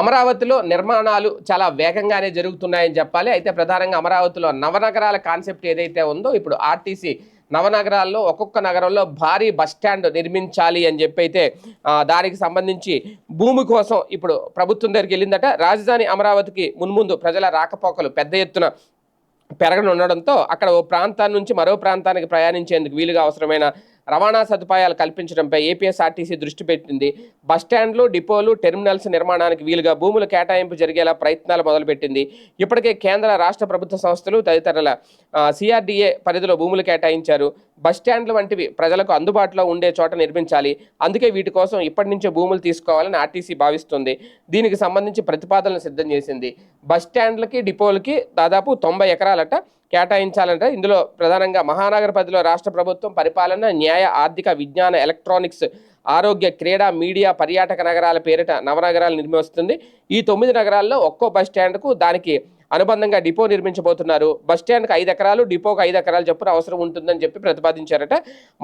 అమరావతిలో నిర్మాణాలు చాలా వేగంగానే జరుగుతున్నాయని చెప్పాలి. అయితే ప్రధానంగా అమరావతిలో నవనగరాల కాన్సెప్ట్ ఏదైతే ఉందో ఇప్పుడు ఆర్టీసీ నవనగరాల్లో ఒక్కొక్క నగరంలో భారీ బస్టాండ్ నిర్మించాలి అని చెప్పి అయితే దానికి సంబంధించి భూమి కోసం ఇప్పుడు ప్రభుత్వం దగ్గరికి వెళ్ళిందట. రాజధాని అమరావతికి మున్ముందు ప్రజల రాకపోకలు పెద్ద ఎత్తున పెరగనుండడంతో అక్కడ ఓ ప్రాంతాన్ని నుంచి మరో ప్రాంతానికి ప్రయాణించేందుకు వీలుగా అవసరమైన రవాణా సదుపాయాలు కల్పించడంపై ఏపీఎస్ఆర్టీసీ దృష్టి పెట్టింది. బస్టాండ్లు డిపోలు టెర్మినల్స్ నిర్మాణానికి వీలుగా భూముల కేటాయింపు జరిగేలా ప్రయత్నాలు మొదలుపెట్టింది. ఇప్పటికే కేంద్ర రాష్ట్ర ప్రభుత్వ సంస్థలు తదితరుల సిఆర్డీఏ పరిధిలో భూములు కేటాయించారు. బస్ స్టాండ్లు వంటివి ప్రజలకు అందుబాటులో ఉండే చోట నిర్మించాలి. అందుకే వీటి కోసం ఇప్పటి నుంచే భూములు తీసుకోవాలని ఆర్టీసీ భావిస్తుంది. దీనికి సంబంధించి ప్రతిపాదనలు సిద్ధం చేసింది. బస్ స్టాండ్లకి డిపోలకి దాదాపు తొంభై ఎకరాలట కేటాయించాలంట. ఇందులో ప్రధానంగా మహానగర పరిధిలో రాష్ట్ర ప్రభుత్వం పరిపాలన న్యాయ ఆర్థిక విజ్ఞాన ఎలక్ట్రానిక్స్ ఆరోగ్య క్రీడా మీడియా పర్యాటక నగరాల పేరిట నవనగరాలు నిర్మిస్తుంది. ఈ తొమ్మిది నగరాల్లో ఒక్కో బస్ స్టాండ్కు దానికి అనుబంధంగా డిపో నిర్మించబోతున్నారు. బస్ స్టాండ్కి ఐదు ఎకరాలు డిపోకి ఐదు ఎకరాలు చొప్పున అవసరం ఉంటుందని చెప్పి ప్రతిపాదించారట.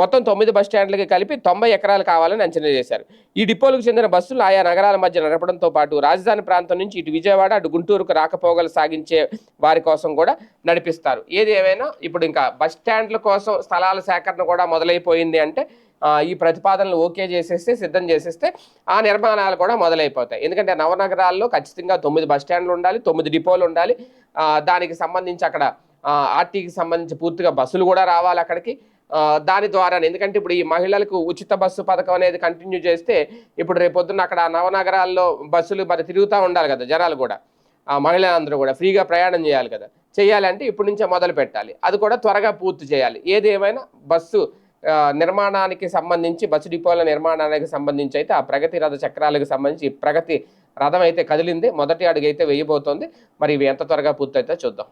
మొత్తం తొమ్మిది బస్ స్టాండ్లకి కలిపి తొంభై ఎకరాలు కావాలని అంచనా చేశారు ఈ డిపోలకు చెందిన బస్సులు ఆయా నగరాల మధ్య నడపడంతో పాటు రాజధాని ప్రాంతం నుంచి ఇటు విజయవాడ అటు గుంటూరుకు రాకపోగలు సాగించే వారి కోసం కూడా నడిపిస్తారు. ఏది ఏమైనా ఇప్పుడు ఇంకా బస్ స్టాండ్ల కోసం స్థలాల సేకరణ కూడా మొదలైపోయింది అంటే ఈ ప్రతిపాదనలు ఓకే చేసేస్తే సిద్ధం చేసేస్తే ఆ నిర్మాణాలు కూడా మొదలైపోతాయి. ఎందుకంటే నవనగరాల్లో ఖచ్చితంగా తొమ్మిది బస్ స్టాండ్లు ఉండాలి తొమ్మిది డిపోలు ఉండాలి. దానికి సంబంధించి అక్కడ ఆర్టీకి సంబంధించి పూర్తిగా బస్సులు కూడా రావాలి అక్కడికి. దాని ద్వారా ఎందుకంటే ఇప్పుడు ఈ మహిళలకు ఉచిత బస్సు పథకం అనేది కంటిన్యూ చేస్తే ఇప్పుడు రేపొద్దున అక్కడ నవనగరాల్లో బస్సులు మరి తిరుగుతూ ఉండాలి కదా జనాలు కూడా. ఆ మహిళలందరూ కూడా ఫ్రీగా ప్రయాణం చేయాలి కదా. చేయాలంటే ఇప్పటి నుంచే మొదలు పెట్టాలి అది కూడా త్వరగా పూర్తి చేయాలి. ఏది ఏమైనా బస్సు నిర్మాణానికి సంబంధించి బస్సు డిపోల నిర్మాణానికి సంబంధించి అయితే ఆ ప్రగతి రథ చక్రాలకు సంబంధించి ప్రగతి రథం అయితే కదిలింది. మొదటి అడుగు అయితే వేయబోతోంది. మరి ఇవి ఎంత త్వరగా పూర్తయితే చూద్దాం.